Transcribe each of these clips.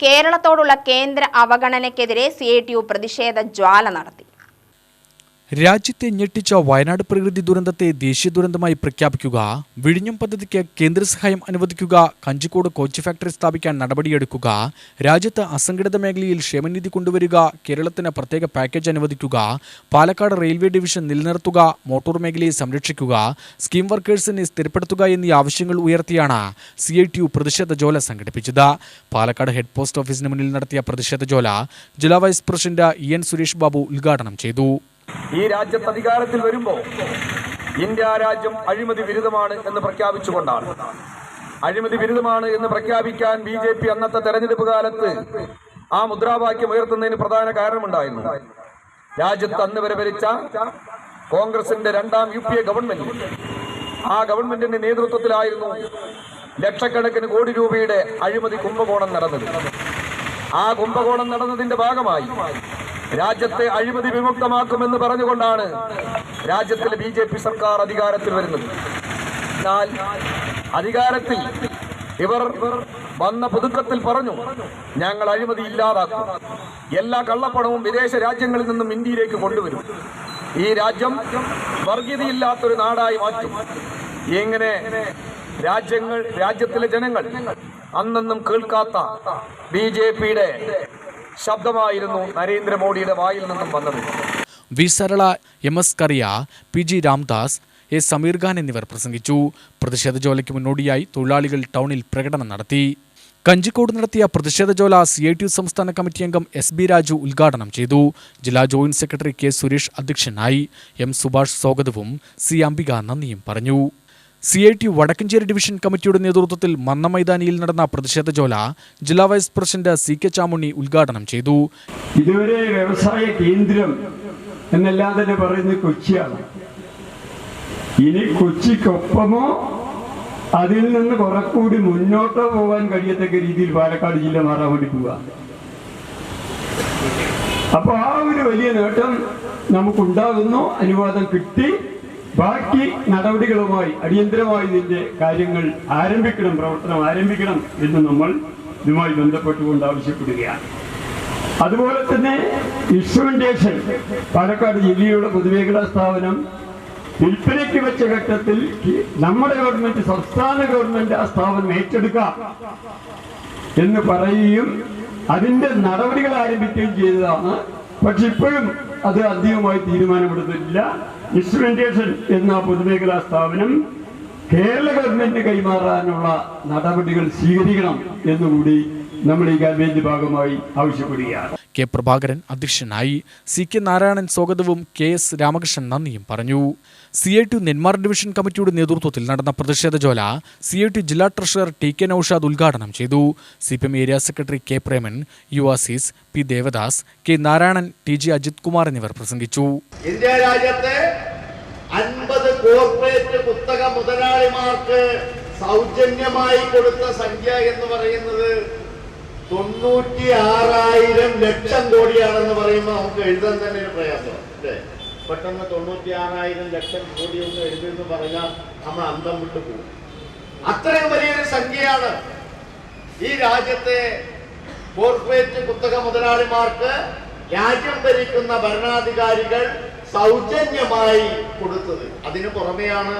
കേരളത്തോടുള്ള കേന്ദ്ര അവഗണനയ്ക്കെതിരെ സി പ്രതിഷേധ ജ്വാല നടത്തി. രാജ്യത്തെ ഞെട്ടിച്ച വയനാട് പ്രകൃതി ദുരന്തത്തെ ദേശീയ ദുരന്തമായി പ്രഖ്യാപിക്കുക വിഴിഞ്ഞം പദ്ധതിക്ക് കേന്ദ്ര സഹായം അനുവദിക്കുക കഞ്ചിക്കോട് കോച്ച് ഫാക്ടറി സ്ഥാപിക്കാൻ നടപടിയെടുക്കുക രാജ്യത്ത് അസംഘടിത മേഖലയിൽ ക്ഷേമനിധി കൊണ്ടുവരിക കേരളത്തിന് പ്രത്യേക പാക്കേജ് അനുവദിക്കുക പാലക്കാട് റെയിൽവേ ഡിവിഷൻ നിലനിർത്തുക മോട്ടോർ മേഖലയെ സംരക്ഷിക്കുക സ്കീം വർക്കേഴ്സിനെ സ്ഥിരപ്പെടുത്തുക എന്നീ ആവശ്യങ്ങൾ ഉയർത്തിയാണ് സി ഐ ടി യു പ്രതിഷേധ ജോല സംഘടിപ്പിച്ചത്. പാലക്കാട് ഹെഡ് പോസ്റ്റ് ഓഫീസിന് മുന്നിൽ നടത്തിയ പ്രതിഷേധ ജോല ജില്ലാ vice president E N Suresh Babu ഉദ്ഘാടനം ചെയ്തു. ഈ രാജ്യത്ത് അധികാരത്തിൽ വരുമ്പോൾ ഇന്ത്യ രാജ്യം അഴിമതി വിരുദ്ധമാണ് എന്ന് പ്രഖ്യാപിച്ചുകൊണ്ടാണ്. അഴിമതി വിരുദ്ധമാണ് എന്ന് പ്രഖ്യാപിക്കാൻ ബി ജെ പി അന്നത്തെ തെരഞ്ഞെടുപ്പ് കാലത്ത് ആ മുദ്രാവാക്യം ഉയർത്തുന്നതിന് പ്രധാന കാരണമുണ്ടായിരുന്നു. രാജ്യത്ത് അന്ന് വരെ ഭരിച്ച കോൺഗ്രസിന്റെ രണ്ടാം യു പി എ ഗവൺമെന്റ്. ആ ഗവൺമെന്റിന്റെ നേതൃത്വത്തിലായിരുന്നു ലക്ഷക്കണക്കിന് കോടി രൂപയുടെ അഴിമതി കുംഭകോണം നടന്നത്. ആ കുംഭകോണം നടന്നതിന്റെ ഭാഗമായി രാജ്യത്തെ അഴിമതി വിമുക്തമാക്കുമെന്ന് പറഞ്ഞുകൊണ്ടാണ് രാജ്യത്തിലെ ബി ജെ പി സർക്കാർ അധികാരത്തിൽ വരുന്നത്. എന്നാൽ അധികാരത്തിൽ ഇവർ വന്ന പുതുക്കത്തിൽ പറഞ്ഞു ഞങ്ങൾ അഴിമതി ഇല്ലാതാക്കും. എല്ലാ കള്ളപ്പണവും വിദേശ രാജ്യങ്ങളിൽ നിന്നും ഇന്ത്യയിലേക്ക് കൊണ്ടുവരും. ഈ രാജ്യം വർഗീയതയില്ലാത്തൊരു നാടായി മാറ്റും. ഇങ്ങനെ രാജ്യങ്ങൾ രാജ്യത്തിലെ ജനങ്ങൾ അന്നെന്നും കേൾക്കാത്ത ബി ജെ പിയുടെ ശബ്ദമായിരുന്നു നരേന്ദ്രമോദിയുടെ വായിൽ നിന്നും വന്നത്. V Sarala M S Kariya P G Ramdas A Sameer Khan എന്നിവർ പ്രസംഗിച്ചു. പ്രതിഷേധ ജോലയ്ക്ക് മുന്നോടിയായി തൊഴിലാളികൾ ടൗണിൽ പ്രകടനം നടത്തി. കഞ്ചിക്കോട് നടത്തിയ പ്രതിഷേധ ജോല സി ഐ ടി സംസ്ഥാന കമ്മിറ്റി അംഗം എസ് ബി രാജു ഉദ്ഘാടനം ചെയ്തു. ജില്ലാ ജോയിന്റ് സെക്രട്ടറി കെ സുരേഷ് അധ്യക്ഷനായി. എം സുഭാഷ് സ്വാഗതവും സി അംബിക നന്ദിയും പറഞ്ഞു. C I T Vadakkanchery division കമ്മിറ്റിയുടെ നേതൃത്വത്തിൽ മന്ന മൈതാനിയിൽ നടന്ന പ്രതിഷേധ ജോല ജില്ലാ vice president C K Chamunni ഉദ്ഘാടനം ചെയ്തു. ഇതുവരെ വ്യവസായ കേന്ദ്രം എന്നെല്ലാം തന്നെ പറയുന്നത് കൊച്ചിയാണ്. ഇനി കൊച്ചിക്കൊപ്പമോ അതിൽ നിന്ന് കുറെ കൂടി മുന്നോട്ടോ പോകാൻ കഴിയത്തക്ക രീതിയിൽ പാലക്കാട് ജില്ല മാറാൻ വേണ്ടി പോവുക അപ്പൊ ആ ഒരു വലിയ നേട്ടം നമുക്കുണ്ടാകുന്നു. അനുവാദം കിട്ടി. ബാക്കി നടപടികളുമായി അടിയന്തരമായി ഇതിന്റെ കാര്യങ്ങൾ ആരംഭിക്കണം പ്രവർത്തനം ആരംഭിക്കണം എന്ന് നമ്മൾ ഇതുമായി ബന്ധപ്പെട്ടുകൊണ്ട് ആവശ്യപ്പെടുകയാണ്. അതുപോലെ തന്നെ ഇൻസ്ട്രുമെന്റേഷൻ പാലക്കാട് ജില്ലയുടെ പൊതുമേഖലാ സ്ഥാപനം വിൽപ്പനയ്ക്ക് വെച്ച ഘട്ടത്തിൽ നമ്മുടെ ഗവൺമെന്റ് സംസ്ഥാന ഗവൺമെന്റ് ആ സ്ഥാപനം ഏറ്റെടുക്കാം എന്ന് പറയുകയും അതിന്റെ നടപടികൾ ആരംഭിക്കുകയും ചെയ്തതാണ്. പക്ഷെ ഇപ്പോഴും അത് അന്തിമമായി തീരുമാനമെടുത്തിട്ടില്ല. ഇൻസ്ട്രുമെന്റേഷൻ എന്ന പൊതുമേഖലാ സ്ഥാപനം കേരള ഗവൺമെന്റിന് കൈമാറാനുള്ള നടപടികൾ സ്വീകരിക്കണം എന്നുകൂടി നമ്മൾ ഈ ഗവൺമെന്റ് ഭാഗമായി ആവശ്യപ്പെടുകയാണ്. കെ പ്രഭാകരൻ അധ്യക്ഷനായി. സി കെ നാരായണൻ സ്വാഗതവും കെ എസ് രാമകൃഷ്ണൻ നന്ദിയും പറഞ്ഞു. C I T Nenmara division കമ്മിറ്റിയുടെ നേതൃത്വത്തിൽ നടന്ന പ്രതിഷേധ ജോല സി ഐ ടി ജില്ലാ ട്രഷറർ ടി കെ നൌഷാദ് ഉദ്ഘാടനം ചെയ്തു. C P M area secretary K Preman U Azeez P Devadas K Narayanan T G Ajith Kumar എന്നിവർ പ്രസംഗിച്ചു. സൗജന്യമായി കൊടുത്ത സംഖ്യ എന്ന് പറയുന്നത് തൊണ്ണൂറ്റി ആറായിരം ലക്ഷം കോടിയാണെന്ന് പറയുമ്പോൾ നമുക്ക് എഴുതാൻ തന്നെ ഒരു പ്രയാസമാണ് അല്ലേ? പെട്ടെന്ന് തൊണ്ണൂറ്റി ആറായിരം ലക്ഷം കോടി ഒന്ന് എഴുതുമെന്ന് പറഞ്ഞാൽ നമ്മൾ അന്തം വിട്ടു പോകും. അത്രയും വലിയൊരു സംഖ്യയാണ് ഈ രാജ്യത്തെ കോർപ്പറേറ്റ് കുത്തക മുതലാളിമാർക്ക് രാജ്യം ഭരിക്കുന്ന ഭരണാധികാരികൾ സൗജന്യമായി കൊടുത്തത്. അതിനു പുറമെയാണ്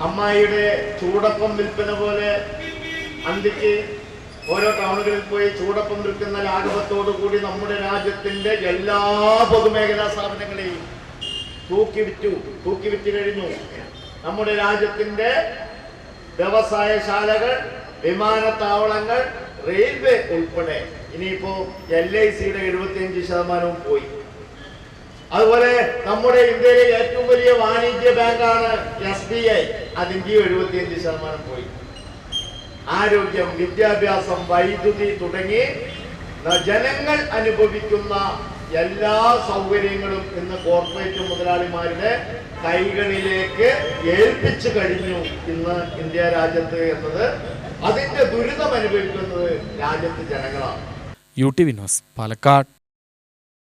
അമ്മായിയുടെ ചൂടപ്പം വിൽപ്പന പോലെ അന്തിക്ക് ഓരോ ടൗണുകളിൽ പോയി ചൂടപ്പം നിൽക്കുന്ന ലാഘവത്തോടു കൂടി നമ്മുടെ രാജ്യത്തിന്റെ എല്ലാ പൊതുമേഖലാ സ്ഥാപനങ്ങളെയും തൂക്കി വിറ്റു തൂക്കി വിറ്റ് കഴിഞ്ഞു. നമ്മുടെ രാജ്യത്തിന്റെ വ്യവസായശാലകൾ വിമാനത്താവളങ്ങൾ റെയിൽവേ ഉൾപ്പെടെ ഇനിയിപ്പോ എൽ ഐ സിയുടെ എഴുപത്തിയഞ്ച് ശതമാനവും പോയി. അതുപോലെ നമ്മുടെ ഇന്ത്യയിലെ ഏറ്റവും വലിയ വാണിജ്യ ബാങ്കാണ് എസ് ബി ഐ. അതിന്റെയും എഴുപത്തിയഞ്ച് ശതമാനം പോയി. ആരോഗ്യം വിദ്യാഭ്യാസം വൈദ്യുതി തുടങ്ങി ജനങ്ങൾ അനുഭവിക്കുന്ന എല്ലാ സൗകര്യങ്ങളും ഇന്ന് കോർപ്പറേറ്റ് മുതലാളിമാരുടെ കൈകളിലേക്ക് ഏൽപ്പിച്ചു കഴിഞ്ഞു ഇന്ന് ഇന്ത്യ രാജ്യത്ത് എന്നത്. അതിന്റെ ദുരിതം അനുഭവിക്കുന്നത് രാജ്യത്ത് ജനങ്ങളാണ്. U T Vinos Palakkad.